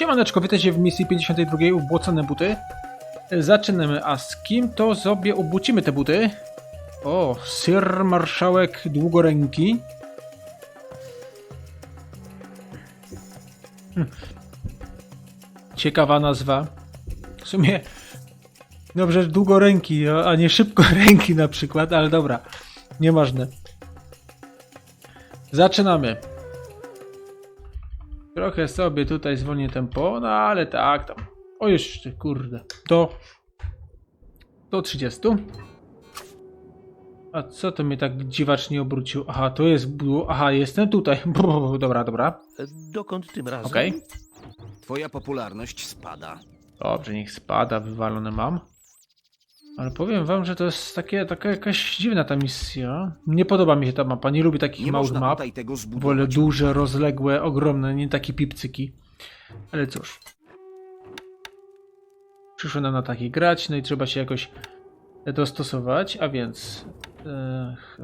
Siemaneczko, witajcie w misji 52 Ubłocone buty. Zaczynamy, a z kim to sobie obucimy te buty? O, Sir Marszałek Długoręki. Hm. Ciekawa nazwa. W sumie dobrze, długoręki, a nie szybkoręki na przykład, ale dobra, nieważne. Zaczynamy. Trochę sobie tutaj zwolnię tempo, no ale tak tam. O jeszcze, kurde. Do. Do 30. A co to mnie tak dziwacznie obrócił? Aha, to jest. Aha, jestem tutaj. Brr, Dobra, dobra. Dokąd tym razem? Okej. Twoja popularność spada. Dobrze, niech spada, wywalone mam. Ale powiem wam, że to jest takie, taka jakaś dziwna ta misja. Nie podoba mi się ta mapa, nie lubię takich Nie małych map. Wolę duże, rozległe, ogromne, nie takie pipcyki. Ale cóż. Przyszło nam na takie grać, no i trzeba się jakoś dostosować, a więc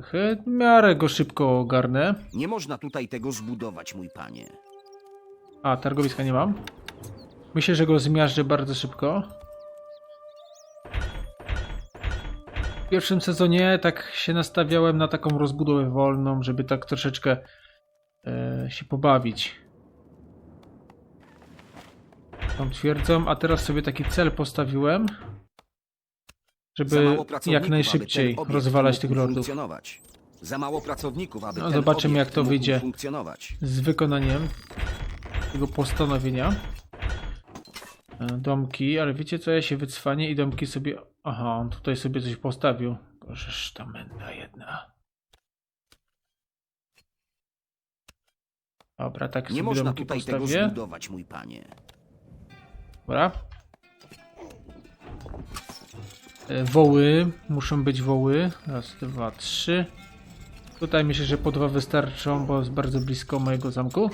he, w miarę go szybko ogarnę. Nie można tutaj tego zbudować, mój panie. A, targowiska nie mam. Myślę, że go zmiażdżę bardzo szybko. W pierwszym sezonie tak się nastawiałem na taką rozbudowę wolną, żeby tak troszeczkę e, się pobawić. Tą twierdzą, a teraz sobie taki cel postawiłem, żeby jak najszybciej rozwalać tych lordów. Za mało pracowników, aby No, zobaczymy, jak to wyjdzie. z wykonaniem tego postanowienia. E, Domki, ale wiecie co, ja się wycwanię i domki sobie... Aha, on tutaj sobie coś postawił. Bożeż ta menda jedna. Dobra, tak Nie sobie można domki tutaj tego postawię. zbudować, mój panie. Dobra. E, Woły, muszą być woły. Raz, dwa, trzy. Tutaj myślę, że po dwa wystarczą, bo jest bardzo blisko mojego zamku.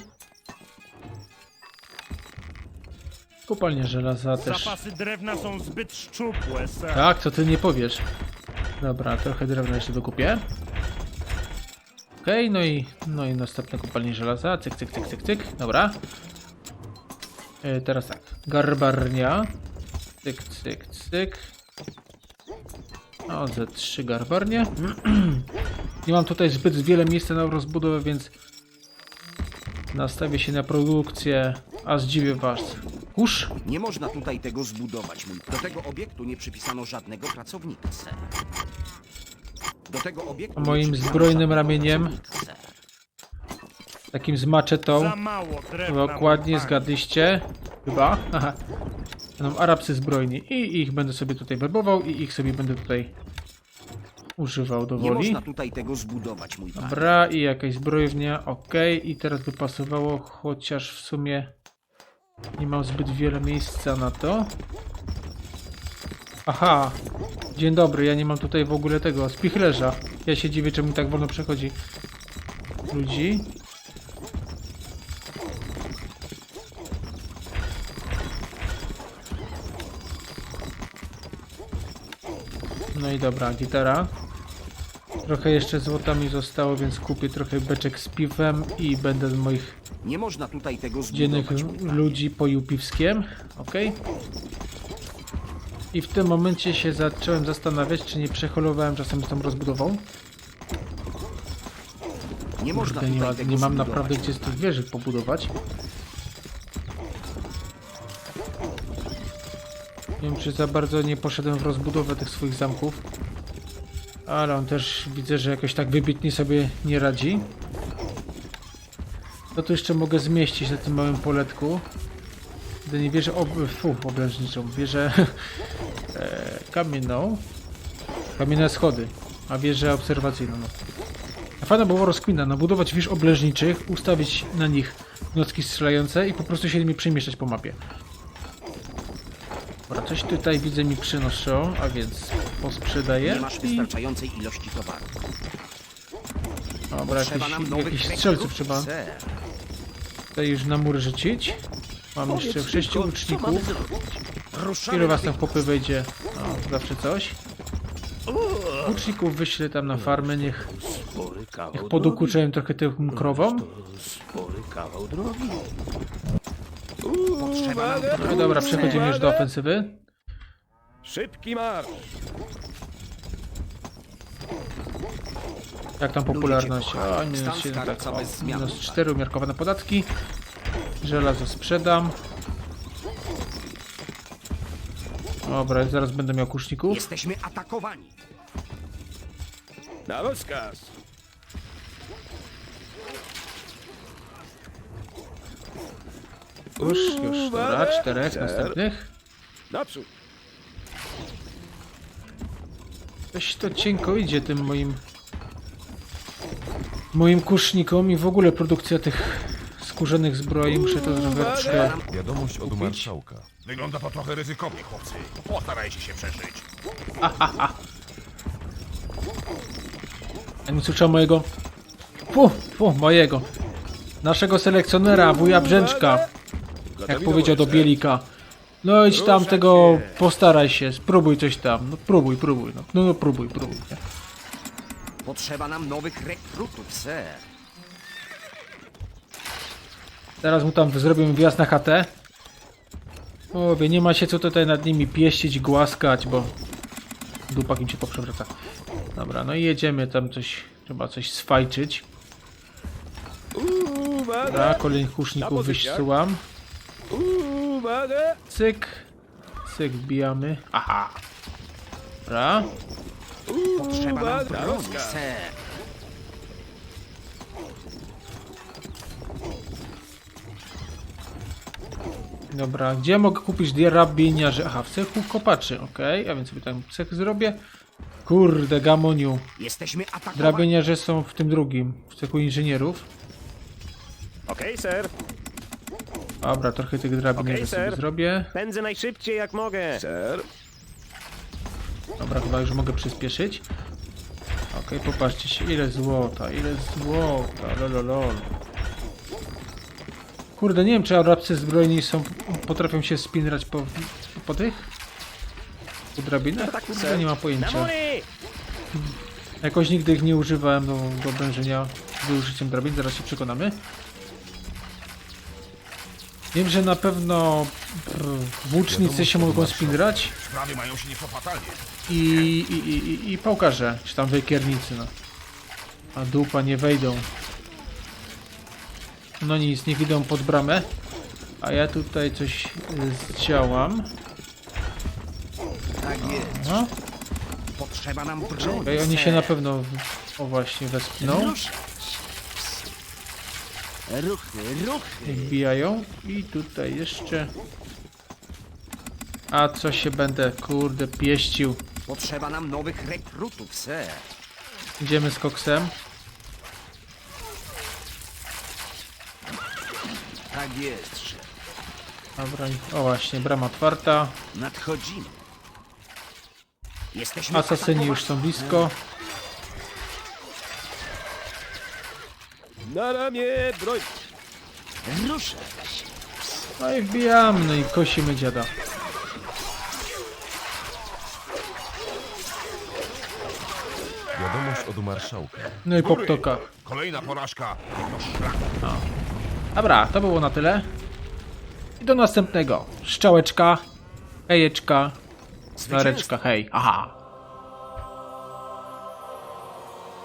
Kopalnia żelaza też. Zapasy drewna są zbyt szczupłe, ser. Tak, to ty nie powiesz. Dobra, trochę drewna jeszcze dokupię. Okej, no i no i następne kopalnie żelaza. Cyk, cyk, cyk, cyk, cyk. Dobra. E, teraz tak. Garbarnia. Cyk, cyk, cyk. O, ze trzy garbarnie. nie mam tutaj zbyt wiele miejsca na rozbudowę, więc nastawię się na produkcję. A zdziwię was. Kurz? Nie można tutaj tego zbudować, mój. Do tego obiektu nie przypisano żadnego pracownika, ser. Do tego obiektu A moim nie przypisano zbrojnym żadnego ramieniem? pracownika, ser. Takim z maczetą. Za mało drewna. Dokładnie, zgadliście. Chyba. Aha. Będą Arabcy zbrojni i ich będę sobie tutaj werbował i ich sobie będę tutaj używał do Nie woli. można tutaj tego zbudować, mój panie. Dobra, i jakaś zbrojownia, ok. I teraz by pasowało, chociaż w sumie nie mam zbyt wiele miejsca na to. Aha, dzień dobry, ja nie mam tutaj w ogóle tego, spichlerza. Ja się dziwię, czemu tak wolno przechodzi ludzi. No i dobra, gitara. Trochę jeszcze złota mi zostało, więc kupię trochę beczek z piwem i będę z moich Nie można tutaj tego dziennych ludzi poił piwskiem. Ok. I w tym momencie się zacząłem zastanawiać, czy nie przeholowałem czasem z tą rozbudową. Nie można Kurde, nie, ma, nie mam naprawdę gdzie z tych wieży pobudować. Nie wiem, czy za bardzo nie poszedłem w rozbudowę tych swoich zamków. Ale on też widzę, że jakoś tak wybitnie sobie nie radzi. To tu jeszcze mogę zmieścić na tym małym poletku. Gdy nie wierzę ob... Fu, obrężniczą. Wierzę e, kamienną. Kamienne schody. A wieżę obserwacyjną. No. Fajna była rozkmina, nabudować wież obleżniczych, ustawić na nich nocki strzelające i po prostu się nimi przemieszczać po mapie. Dobra, coś tutaj widzę mi przynoszą, a więc posprzedaję Nie masz i... wystarczającej ilości towaru. Dobra, Trzeba nam nowych jakichś rekrutów, strzelców trzeba ser. tutaj już na mur rzucić. Mam jeszcze Powiedz sześciu tylko, co mamy łuczników. zrobić? Ruszamy Ilu was tam natychmiast. popy wejdzie? No, zawsze coś. Łuczników wyślę tam na farmę, niech, Spory kawał niech drogi. podukuczają trochę tym krowom. To spory kawał drogi. Potrzeba nam No dobra, przechodzimy już do ofensywy. Szybki marsz. Jak tam popularność? kochają. O, minus Stan 7, tak, o, bez zmian minus tutaj. 4 umiarkowane podatki. Żelazo sprzedam. Dobra, zaraz będę miał kuszników. Jesteśmy atakowani. Na rozkaz. Już, już, dobra, czterech następnych. Naprzód. Coś to cienko idzie tym moim moim kusznikom i w ogóle produkcja tych skórzanych zbroi. Muszę to trochę Wiadomość od marszałka. Wygląda to trochę ryzykownie, chłopcy. Postarajcie się przeżyć. Ja nie słyszał mojego. Fu, fu, mojego. Naszego selekcjonera, wuja Brzęczka. Jak powiedział do Bielika. No idź tam tego, postaraj się, spróbuj coś tam. No próbuj, próbuj, no, no, no próbuj, próbuj. Nie? Potrzeba nam nowych rekrutów, ser. Teraz mu tam zrobimy wjazd na chatę. Mówię, nie ma się co tutaj nad nimi pieścić, głaskać, bo dupak im się poprzewraca. Dobra, no i jedziemy tam coś, trzeba coś sfajczyć. Uwaga. Dobra, kolejnych kuszników wysyłam. Uwaga. Cyk. Cyk, wbijamy. Aha. Dobra. Potrzeba nam Uwaga, broni, rozkaz. ser. Dobra, gdzie mogę kupić drabiniarze? Aha, w cechu kopaczy, okej, a więc sobie tam cech zrobię. Kurde, gamoniu. Jesteśmy atakowani. Drabiniarze są w tym drugim, w cechu inżynierów. Okej, ser. Dobra, trochę tych drabiniarzy Okej, sobie sir. zrobię. Pędzę najszybciej jak mogę. Ser. Dobra, chyba już mogę przyspieszyć. Okej, popatrzcie się, ile złota, ile złota, lololol. Kurde, nie wiem czy arabcy zbrojni są, potrafią się spinrać po, po tych? Po drabinach? Tak, Kurde, nie mam Na pojęcia. Jakoś nigdy ich nie używałem do, do obrężenia z użyciem drabin, zaraz się przekonamy. Wiem, że na pewno włócznicy się mogą spinrać Sprawy mają się nieco fatalnie. i, i, i, i, pałkarze, czy tam wejkiernicy, no. A dupa nie wejdą. No nic, niech idą pod bramę. A ja tutaj coś y, zdziałam. Tak jest. No, Potrzeba nam broni, okej, oni się na pewno, w- o właśnie, wespną. Ruchy, ruchy. Wbijają i tutaj jeszcze. A co się będę, kurde, pieścił. Potrzeba nam nowych rekrutów, ser. Idziemy z koksem. Tak jest, szef. Dobra, o właśnie, brama otwarta. Nadchodzimy. Jesteśmy Asasyni już są blisko. Na ramię broń. Ruszać. No i wbijamy, no i kosimy dziada. Wiadomość od marszałka. No i po ptokach. Kolejna porażka. Szlak. Dobra, to było na tyle. I do następnego. Szczałeczka, hejeczka, nareczka, hej. Aha.